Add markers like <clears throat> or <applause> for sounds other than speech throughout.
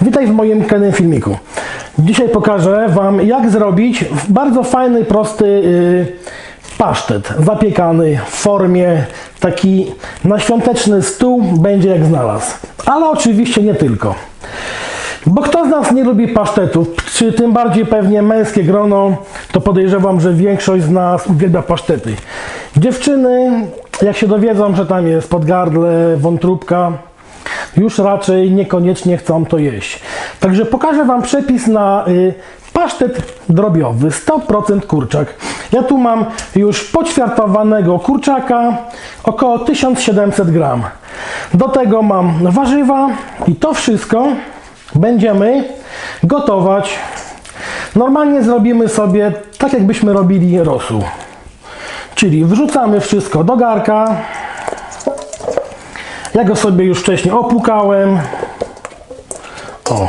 Witaj w moim kolejnym filmiku. Dzisiaj pokażę Wam jak zrobić bardzo fajny, prosty yy, pasztet zapiekany w formie taki na świąteczny stół będzie jak znalazł. Ale oczywiście nie tylko. Bo kto z nas nie lubi pasztetów, czy tym bardziej pewnie męskie grono, to podejrzewam, że większość z nas uwielbia pasztety. Dziewczyny, jak się dowiedzą, że tam jest podgardle, wątróbka, już raczej niekoniecznie chcą to jeść. Także pokażę Wam przepis na y, pasztet drobiowy, 100% kurczak. Ja tu mam już poćwiartowanego kurczaka, około 1700 gram. Do tego mam warzywa i to wszystko będziemy gotować. Normalnie zrobimy sobie tak, jakbyśmy robili rosół. Czyli wrzucamy wszystko do garka. Ja go sobie już wcześniej opłukałem. O.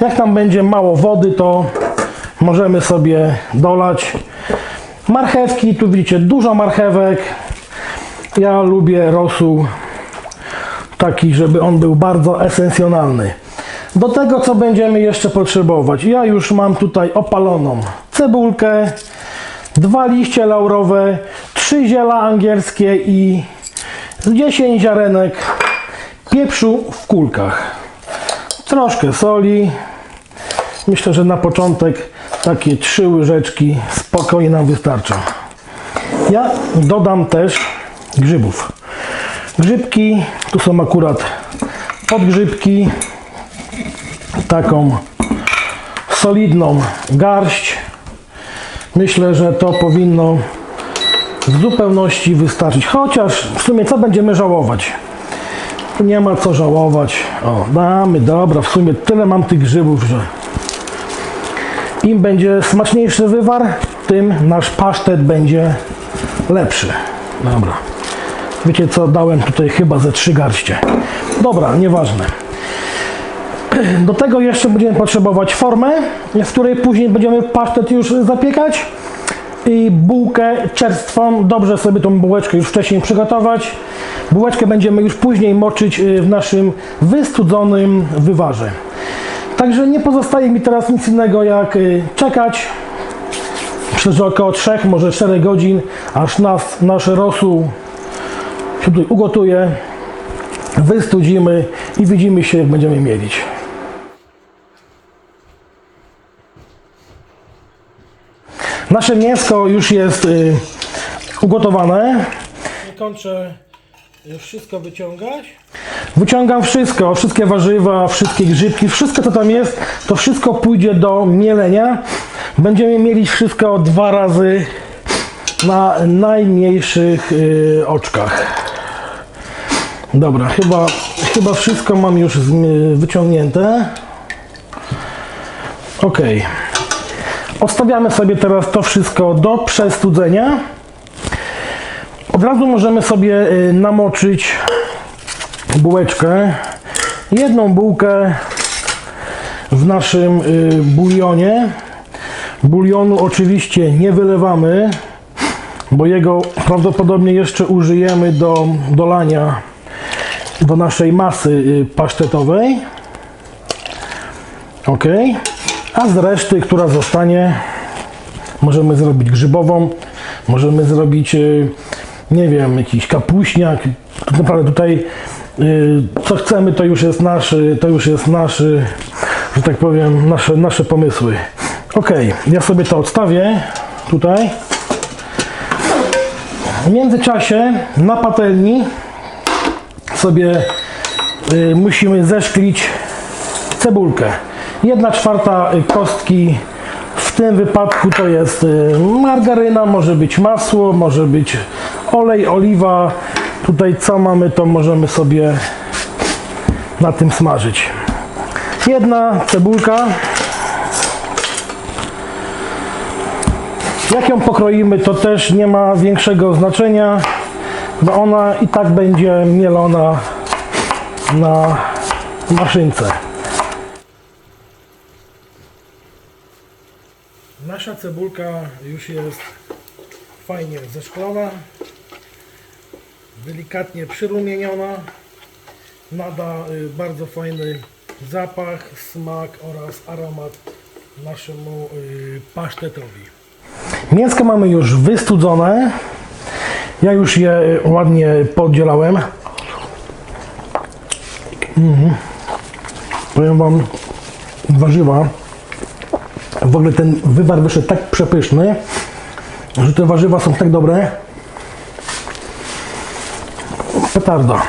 Jak tam będzie mało wody, to możemy sobie dolać marchewki. Tu widzicie dużo marchewek. Ja lubię rosół taki, żeby on był bardzo esencjonalny. Do tego, co będziemy jeszcze potrzebować. Ja już mam tutaj opaloną cebulkę, dwa liście laurowe, trzy ziela angielskie i z 10 ziarenek pieprzu w kulkach. Troszkę soli. Myślę, że na początek takie trzy łyżeczki spokojnie nam wystarczą. Ja dodam też grzybów. Grzybki, tu są akurat podgrzybki, taką solidną garść. Myślę, że to powinno w zupełności wystarczyć. Chociaż w sumie co będziemy żałować? Nie ma co żałować. O, damy, dobra, w sumie tyle mam tych grzybów, że im będzie smaczniejszy wywar, tym nasz pasztet będzie lepszy. Dobra. Wiecie co, dałem tutaj chyba ze trzy garście. Dobra, nieważne. Do tego jeszcze będziemy potrzebować formę, w której później będziemy pasztet już zapiekać i bułkę czerstwą. Dobrze sobie tą bułeczkę już wcześniej przygotować. Bułeczkę będziemy już później moczyć y, w naszym wystudzonym wywarze. Także nie pozostaje mi teraz nic innego jak y, czekać przez około 3, może 4 godzin, aż nas, nasz rosół się tutaj ugotuje, wystudzimy i widzimy się jak będziemy mielić. Nasze mięsko już jest y, ugotowane. Kończę już wszystko wyciągać. Wyciągam wszystko, wszystkie warzywa, wszystkie grzybki, wszystko co tam jest, to wszystko pójdzie do mielenia. Będziemy mieli wszystko dwa razy na najmniejszych y, oczkach. Dobra, chyba, chyba wszystko mam już zmi- wyciągnięte. Ok. Odstawiamy sobie teraz to wszystko do przestudzenia. Od razu możemy sobie y, namoczyć bułeczkę. Jedną bułkę w naszym y, bulionie. Bulionu oczywiście nie wylewamy, bo jego prawdopodobnie jeszcze użyjemy do dolania do naszej masy y, pasztetowej. Ok. A z reszty, która zostanie, możemy zrobić grzybową, możemy zrobić, y, nie wiem, jakiś kapuśniak. Tak naprawdę tutaj y, co chcemy, to już jest nasz, to już jest nasz, y, że tak powiem, nasze, nasze pomysły. Ok, ja sobie to odstawię tutaj. W międzyczasie na patelni sobie y, musimy zeszklić cebulkę. Jedna czwarta y, kostki w tym wypadku to jest y, margaryna, może być masło, może być olej, oliwa. Tutaj co mamy, to możemy sobie na tym smażyć. Jedna cebulka. Jak ją pokroimy, to też nie ma większego znaczenia, bo ona i tak będzie mielona na maszynce. Nasza cebulka już jest fajnie zeszklona, delikatnie przyrumieniona, nada y, bardzo fajny zapach, smak oraz aromat naszemu y, pasztetowi. Mięsko mamy już wystudzone. Ja już je y, ładnie poddzielałem. Mhm. Powiem Wam, warzywa. W ogóle ten wywar wyszedł tak przepyszny, że te warzywa są tak dobre. Petarda.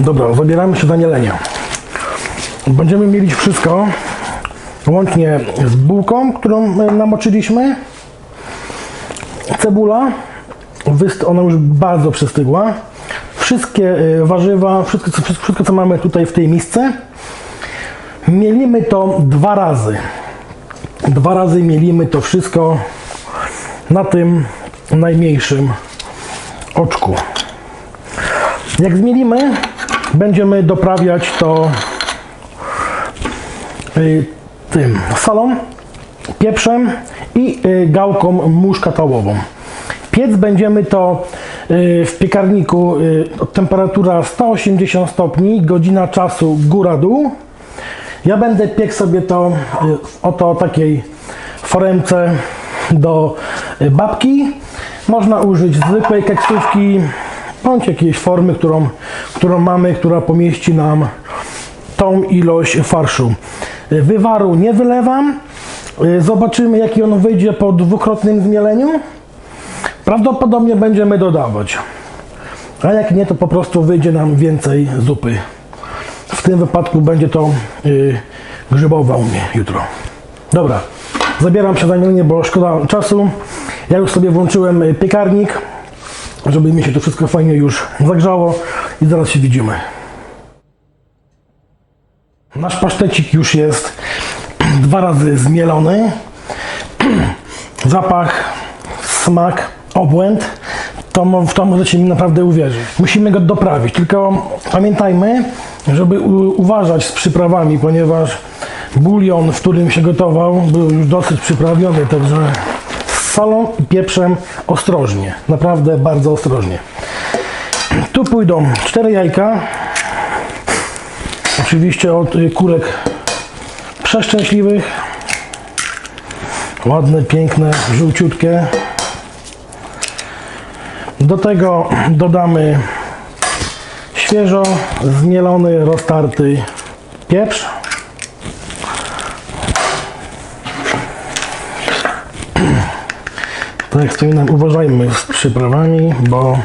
Dobra, zabieramy się za mielenie. Będziemy mielić wszystko, łącznie z bułką, którą e, namoczyliśmy. Cebula, ona już bardzo przystygła. Wszystkie e, warzywa, wszystko, wszystko co mamy tutaj w tej misce. Mielimy to dwa razy. Dwa razy mielimy to wszystko na tym najmniejszym oczku. Jak zmielimy, będziemy doprawiać to y, tym solą, pieprzem i y, gałką muszkatałową. Piec będziemy to y, w piekarniku temperatura 180 stopni, godzina czasu góra-dół. Ja będę piekł sobie to y, oto takiej foremce do y, babki. Można użyć zwykłej keksówki bądź jakiejś formy, którą, którą mamy, która pomieści nam tą ilość farszu. Y, Wywaru nie wylewam. Zobaczymy jaki on wyjdzie po dwukrotnym zmieleniu. Prawdopodobnie będziemy dodawać. A jak nie, to po prostu wyjdzie nam więcej zupy. Tym wypadku będzie to yy, grzybowa u mnie jutro. Dobra, zabieram się za mielenie, bo szkoda czasu. Ja już sobie włączyłem y, piekarnik, żeby mi się to wszystko fajnie już zagrzało i zaraz się widzimy. Nasz pasztecik już jest <clears throat> dwa razy zmielony. <clears throat> Zapach, smak, obłęd, to w to możecie mi naprawdę uwierzyć. Musimy go doprawić, tylko pamiętajmy, żeby uważać z przyprawami, ponieważ bulion, w którym się gotował, był już dosyć przyprawiony, także z solą i pieprzem ostrożnie, naprawdę bardzo ostrożnie. Tu pójdą cztery jajka, oczywiście od kurek przeszczęśliwych, ładne, piękne, żółciutkie. Do tego dodamy świeżo zmielony, roztarty pieprz. <clears throat> Tak jak wspominam, uważajmy z przyprawami, bo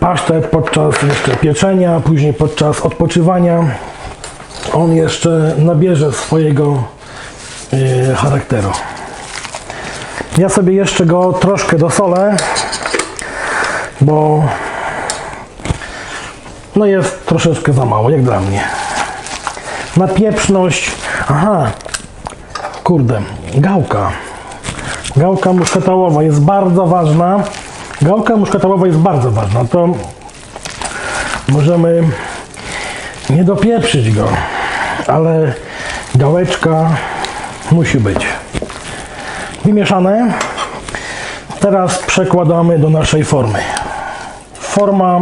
pasztet podczas jeszcze pieczenia, później podczas odpoczywania, on jeszcze nabierze swojego y, charakteru. Ja sobie jeszcze go troszkę dosolę, bo no jest troszeczkę za mało, jak dla mnie. Na pieprzność, aha, kurde, gałka. Gałka muszkatałowa jest bardzo ważna. Gałka muszkatałowa jest bardzo ważna. To możemy nie dopieprzyć go, ale gałeczka musi być. Wymieszane. Teraz przekładamy do naszej formy. Forma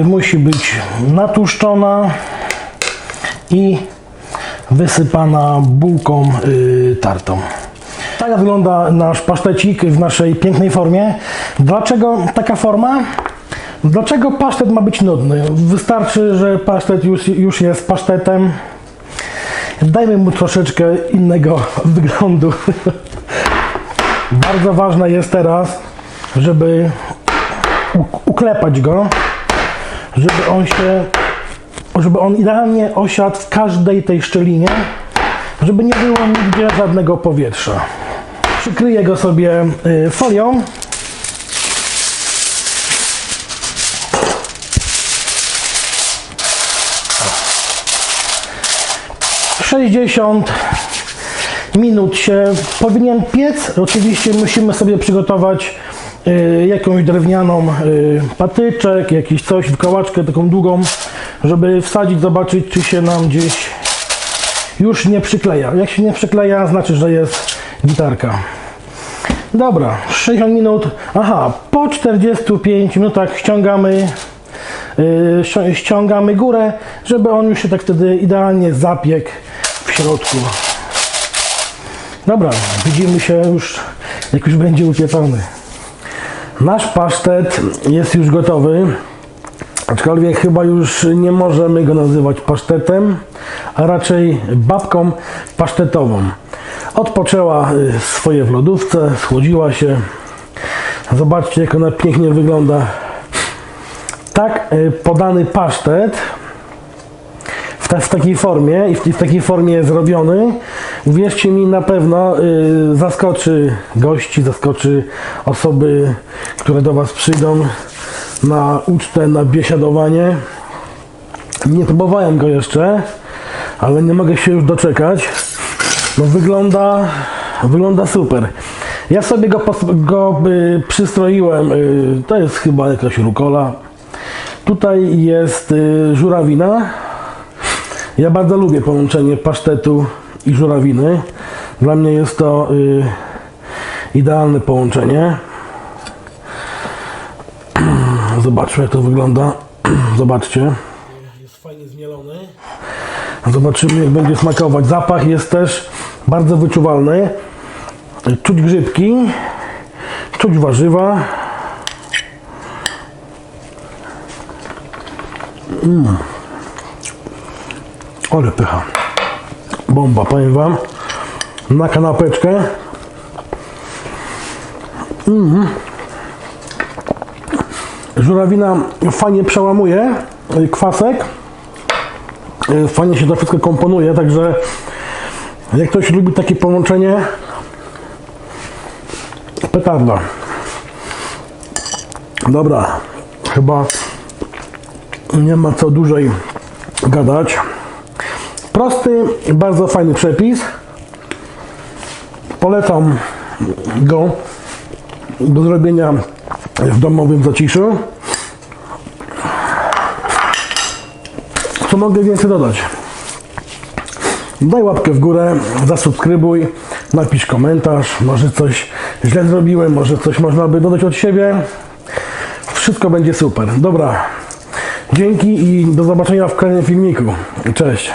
y, musi być natłuszczona i wysypana bułką y, tartą. Tak wygląda nasz pasztecik w naszej pięknej formie. Dlaczego taka forma? Dlaczego pasztet ma być nudny? Wystarczy, że pasztet już, już jest pasztetem. Dajmy mu troszeczkę innego <laughs> wyglądu. Bardzo ważne jest teraz, żeby uklepać go, żeby on się, żeby on idealnie osiadł w każdej tej szczelinie, żeby nie było nigdzie żadnego powietrza. Przykryję go sobie y, folią. Sześćdziesiąt minut się powinien piec. Oczywiście musimy sobie przygotować jakąś drewnianą y, patyczek, jakiś coś, kołaczkę taką długą, żeby wsadzić, zobaczyć czy się nam gdzieś już nie przykleja. Jak się nie przykleja, znaczy, że jest gitarka. Dobra, 60 minut. Aha, po 45 minutach ściągamy ści- ściągamy górę, żeby on już się tak wtedy idealnie zapiekł w środku. Dobra, widzimy się już, jak już będzie upieczony. Nasz pasztet jest już gotowy, aczkolwiek chyba już nie możemy go nazywać pasztetem, a raczej babką pasztetową. Odpoczęła y, swoje w lodówce, schłodziła się. Zobaczcie, jak ona pięknie wygląda. Tak y, podany pasztet w, w takiej formie i w, w takiej formie zrobiony, uwierzcie mi, na pewno y, zaskoczy gości, zaskoczy osoby, które do Was przyjdą na ucztę, na biesiadowanie. Nie próbowałem go jeszcze, ale nie mogę się już doczekać. No wygląda, wygląda super. Ja sobie go, go y, przystroiłem, y, to jest chyba jakaś rukola. Tutaj jest y, żurawina. Ja bardzo lubię połączenie pasztetu i żurawiny. Dla mnie jest to y, idealne połączenie. <clears throat> Zobaczmy jak to wygląda. <clears throat> Zobaczcie. Jest fajnie zmielony. Zobaczymy jak będzie smakować. Zapach jest też bardzo wyczuwalny. Czuć grzybki, czuć warzywa. Ale pycha. Bomba, powiem Wam. Na kanapeczkę. Mhm. Żurawina fajnie przełamuje y, kwasek. Y, Fajnie się to wszystko komponuje, także jak ktoś lubi takie połączenie, petarda. Dobra, chyba nie ma co dłużej gadać. Prosty, bardzo fajny przepis. Polecam go do zrobienia w domowym zaciszu. Co mogę więcej dodać? Daj łapkę w górę, zasubskrybuj, napisz komentarz, może coś źle zrobiłem, może coś można by dodać od siebie. Wszystko będzie super. Dobra, dzięki i do zobaczenia w kolejnym filmiku. Cześć.